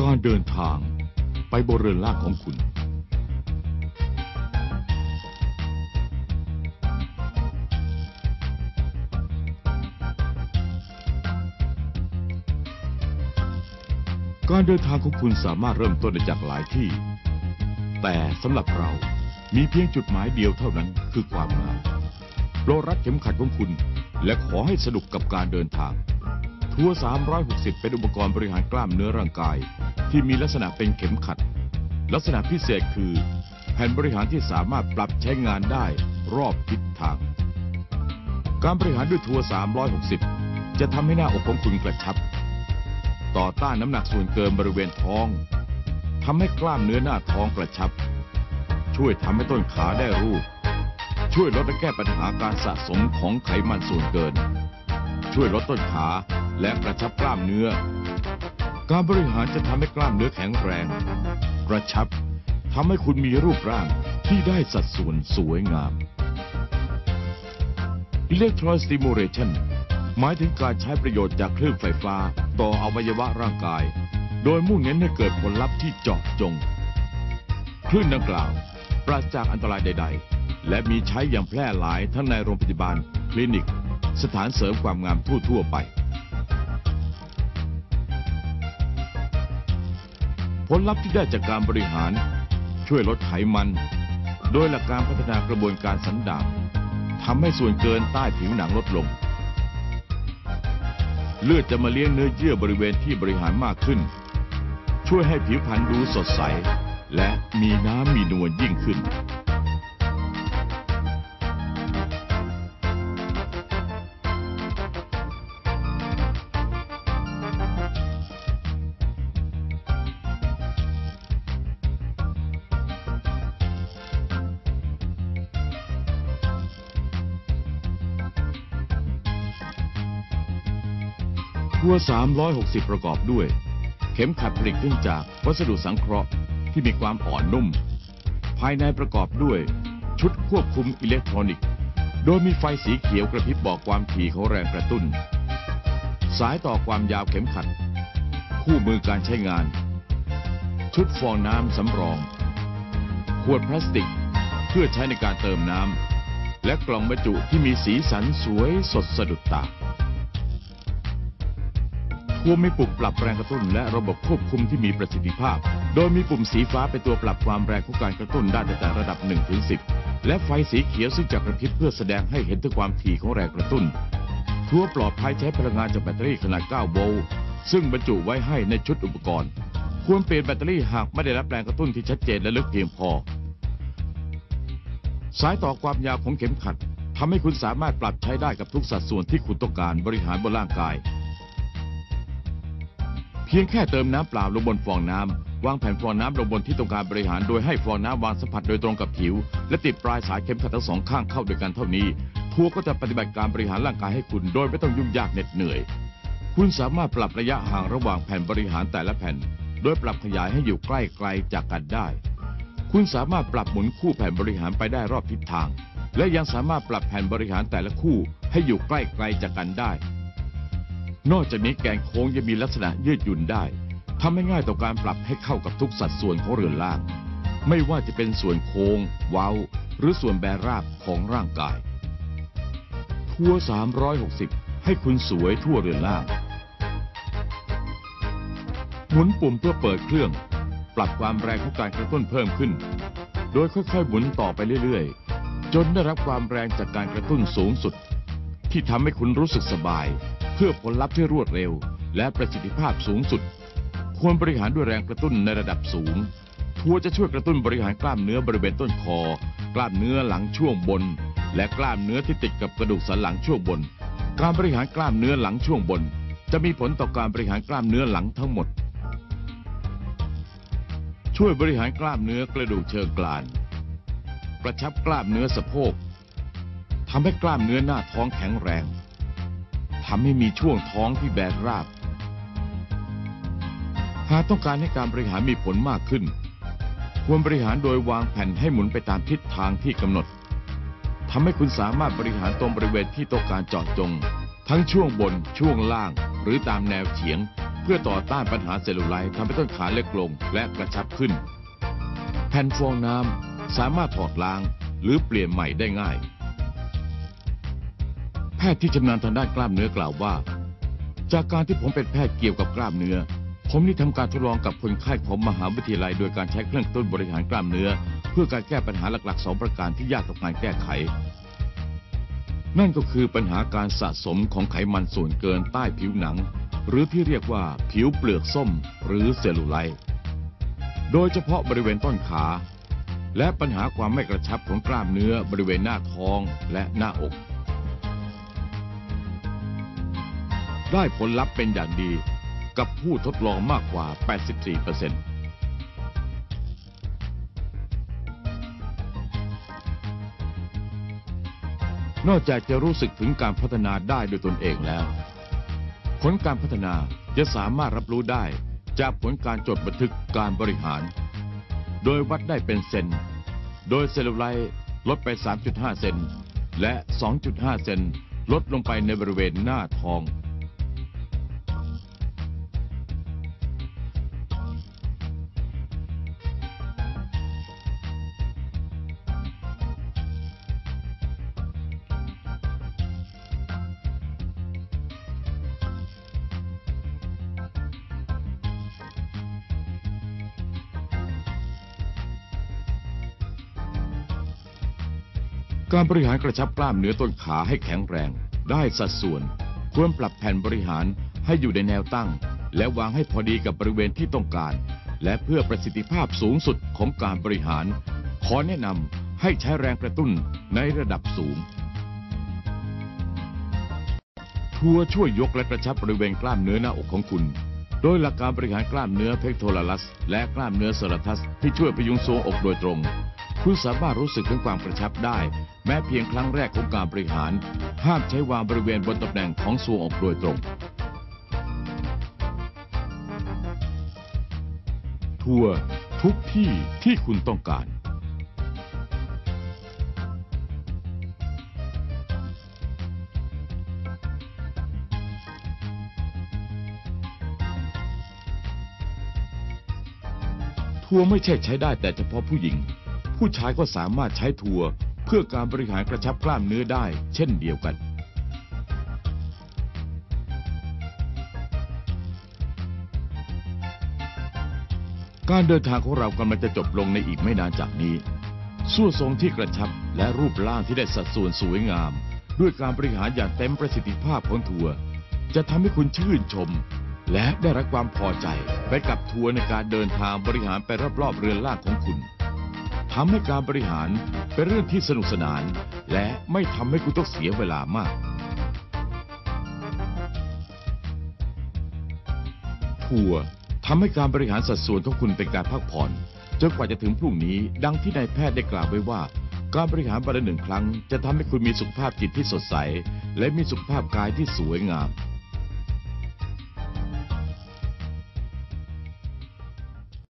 การเดินทางไปบนเรือนล่างของคุณ การเดินทางของคุณสามารถเริ่มต้นได้จากหลายที่ แต่สำหรับเรามีเพียงจุดหมายเดียวเท่านั้นคือความงามโปรดรัดเข็มขัดของคุณ และขอให้สนุกกับการเดินทาง ทัวร์360 เป็นอุปกรณ์บริหารกล้ามเนื้อร่างกาย ที่มีลักษณะเป็นเข็มขัด ลักษณะพิเศษคือ แผ่นบริหารที่สามารถปรับใช้งานได้รอบทิศทาง การบริหารด้วยทัวร์360 จะทำให้หน้าอกของคุณกระชับ ต่อต้านน้ำหนักส่วนเกินบริเวณท้องทำให้กล้ามเนื้อหน้าท้องกระชับ ช่วยทำให้ต้นขาได้รูป ช่วยลดและแก้ปัญหาการสะสมของไขมันส่วนเกิน ช่วยลดต้นขา และกระชับกล้ามเนื้อ การบริหารจะทำให้กล้ามเนื้อแข็งแรง กระชับทำให้คุณมีรูปร่างที่ได้สัดส่วนสวยงาม Electron Stimulation หมายถึงการใช้ประโยชน์จากคลื่นไฟฟ้า ต่ออวัยวะร่างกาย โดยมุ่งเน้นให้เกิดผลลัพธ์ที่เจาะจง คลื่นดังกล่าว ปราศจากอันตรายใด ๆ และมีใช้อย่างแพร่หลายทั้งในโรงพยาบาล คลินิก สถานเสริมความงามทั่ว ๆ ไป ผลลัพธ์ที่ได้จากการบริหาร ช่วยลดไขมัน โดยหลักการพัฒนากระบวนการสันดาบทำให้ส่วนเกินใต้ผิวหนังลดลง เลือดจะมาเลี้ยงเนื้อเยื่อบริเวณที่บริหารมากขึ้น ช่วยให้ผิวพรรณดูสดใส และมีน้ำมีนวลยิ่งขึ้น ทัว 360 ประกอบด้วย เข็มขัดผลิตขึ้นจากวัสดุสังเคราะห์ที่มีความอ่อนนุ่ม ภายในประกอบด้วยชุดควบคุมอิเล็กทรอนิกส์ โดยมีไฟสีเขียวกระพริบบอกความถี่ของแรงกระตุ้น สายต่อความยาวเข็มขัด คู่มือการใช้งาน ชุดฟองน้ำสำรอง ขวดพลาสติกเพื่อใช้ในการเติมน้ำและกล่องบรรจุที่มีสีสันสวยสดสะดุดตา ทัวร์มีปุ่มปรับแรงกระตุ้น และระบบควบคุมที่มีประสิทธิภาพ โดยมีปุ่มสีฟ้าเป็นตัวปรับความแรงของการกระตุ้นได้ตั้งแต่ระดับ1ถึง10 และไฟสีเขียวซึ่งจะกระพริบเพื่อแสดงให้เห็นถึงความถี่ของแรงกระตุ้นทัวร์ปลอดภัยใช้พลังงานจากแบตเตอรี่ขนาด 9 โวลต์ซึ่งบรรจุไว้ให้ในชุดอุปกรณ์ ควรเปลี่ยนแบตเตอรี่หากไม่ได้รับแรงกระตุ้นที่ชัดเจนและลึกเพียงพอ สายต่อความยาวของเข็มขัดทำให้คุณสามารถปรับใช้ได้กับทุกสัดส่วนที่คุณต้องการบริหารบนร่างกาย เพียงแค่เติมน้ำเปล่าลงบนฟองน้ำวางแผ่นฟองน้ำลงบนที่ต้องการบริหารโดยให้ฟองน้ำวางสัมผัสโดยตรงกับผิว และติดปลายสายเข็มขัดทั้งสองข้างเข้าด้วยกันเท่านี้ ทัวร์ก็จะปฏิบัติการบริหารร่างกายให้คุณโดยไม่ต้องยุ่งยากเหน็ดเหนื่อย คุณสามารถปรับระยะห่างระหว่างแผ่นบริหารแต่ละแผ่น โดยปรับขยายให้อยู่ใกล้ไกลจากกันได้ คุณสามารถปรับหมุนคู่แผ่นบริหารไปได้รอบทิศทาง และยังสามารถปรับแผ่นบริหารแต่ละคู่ให้อยู่ใกล้ไกลจากกันได้ นอกจากนี้แกนโค้งยังมีลักษณะยืดหยุ่นได้ทำให้ง่ายต่อการปรับให้เข้ากับทุกสัดส่วนของเรือนร่าง ไม่ว่าจะเป็นส่วนโค้ง เว้า หรือส่วนแบราบของร่างกาย ทัวร์360 ให้คุณสวยทั่วเรือนร่าง หมุนปุ่มเพื่อเปิดเครื่อง ปรับความแรงของการกระตุ้นเพิ่มขึ้น โดยค่อยๆ หมุนต่อไปเรื่อยๆ จนได้รับความแรงจากการกระตุ้นสูงสุด ที่ทำให้คุณรู้สึกสบาย เพื่อผลลัพธ์ที่รวดเร็ว และประสิทธิภาพสูงสุด ควรบริหารด้วยแรงกระตุ้นในระดับสูง ทัวจะช่วยกระตุ้นบริหารกล้ามเนื้อบริเวณต้นคอ กล้ามเนื้อหลังช่วงบน และกล้ามเนื้อที่ติดกับกระดูกสันหลังช่วงบน การบริหารกล้ามเนื้อหลังช่วงบน จะมีผลต่อการบริหารกล้ามเนื้อหลังทั้งหมด ช่วยบริหารกล้ามเนื้อกระดูกเชิงกรานกระชับกล้ามเนื้อสะโพกทำให้กล้ามเนื้อหน้าท้องแข็งแรง ทำให้มีช่วงท้องที่แบนราบ หากต้องการให้การบริหารมีผลมากขึ้น ควรบริหารโดยวางแผ่นให้หมุนไปตามทิศทางที่กำหนดทำให้คุณสามารถบริหารตรงบริเวณที่ต้องการเจาะจง ทั้งช่วงบนช่วงล่าง หรือตามแนวเฉียง เพื่อต่อต้านปัญหาเซลลูไลท์ทำให้ต้นขาเล็กลงและกระชับขึ้น แผ่นฟองน้ำสามารถถอดล้างหรือเปลี่ยนใหม่ได้ง่าย แพทย์ที่ชำนาญทางด้านกล้ามเนื้อกล่าวว่า จากการที่ผมเป็นแพทย์เกี่ยวกับกล้ามเนื้อ ผมนี่ทำการทดลองกับคนไข้ของมหาวิทยาลัย โดยการใช้เครื่องต้นบริหารกล้ามเนื้อ เพื่อการแก้ปัญหาหลักๆสองประการที่ยากต่อการแก้ไข นั่นก็คือปัญหาการสะสมของไขมันส่วนเกินใต้ผิวหนัง หรือที่เรียกว่าผิวเปลือกส้ม หรือเซลลูไลท์โดยเฉพาะบริเวณต้นขา และปัญหาความไม่กระชับของกล้ามเนื้อบริเวณหน้าท้องและหน้าอก ได้ผลลัพธ์เป็นอย่างดีกับผู้ทดลองมากกว่า 84%นอกจากจะรู้สึกถึงการพัฒนาได้โดยตนเองแล้ว ผลการพัฒนาจะสามารถรับรู้ได้จากผลการจดบันทึกการบริหาร โดยวัดได้เป็นเซน โดยเซลลูไลท์ลดไป 3.5 เซน และ 2.5 เซน ลดลงไปในบริเวณหน้าท้อง การบริหารกระชับกล้ามเนื้อต้นขาให้แข็งแรง ได้สัดส่วน ควรปรับแผ่นบริหารให้อยู่ในแนวตั้ง และวางให้พอดีกับบริเวณที่ต้องการ และเพื่อประสิทธิภาพสูงสุดของการบริหาร ขอแนะนำให้ใช้แรงกระตุ้นในระดับสูง ทัวร์ช่วยยกและกระชับบริเวณกล้ามเนื้อหน้าอกของคุณ โดยหลักการบริหารกล้ามเนื้อเพกโทรัลัส และกล้ามเนื้อเซราทัส ที่ช่วยพยุงทรวงอกโดยตรง คุณสามารถรู้สึกถึงความกระชับได้ แม้เพียงครั้งแรกของการบริหาร ห้ามใช้วางบริเวณบนตำแหน่งของทรวงอกโดยตรง ทัวร์ทุกที่ที่คุณต้องการทัวไม่ใช่ใช้ได้แต่เฉพาะผู้หญิง ผู้ชายก็สามารถใช้ทัวร์เพื่อการบริหารกระชับกล้ามเนื้อได้ เช่นเดียวกัน การเดินทางของเรากำลังจะจบลงในอีกไม่นานจากนี้ส่วนทรงที่กระชับและรูปร่างที่ได้สัดส่วนสวยงาม ด้วยการบริหารอย่างเต็มประสิทธิภาพของทัวร์จะทำให้คุณชื่นชม และได้รับความพอใจไปกับทัวร์ในการเดินทางบริหารไปรอบๆเรือนร่างของคุณ ทำให้การบริหารเป็นเรื่องที่สนุกสนาน และไม่ทำให้คุณต้องเสียเวลามากทัวร์ทำให้การบริหารสัดส่วนของคุณเป็นการพักผ่อนจนกว่าจะถึงพรุ่งนี้ดังที่นายแพทย์ได้กล่าวไว้ว่า การบริหารวันละหนึ่งครั้ง จะทำให้คุณมีสุขภาพจิตที่สดใส และมีสุขภาพกายที่สวยงาม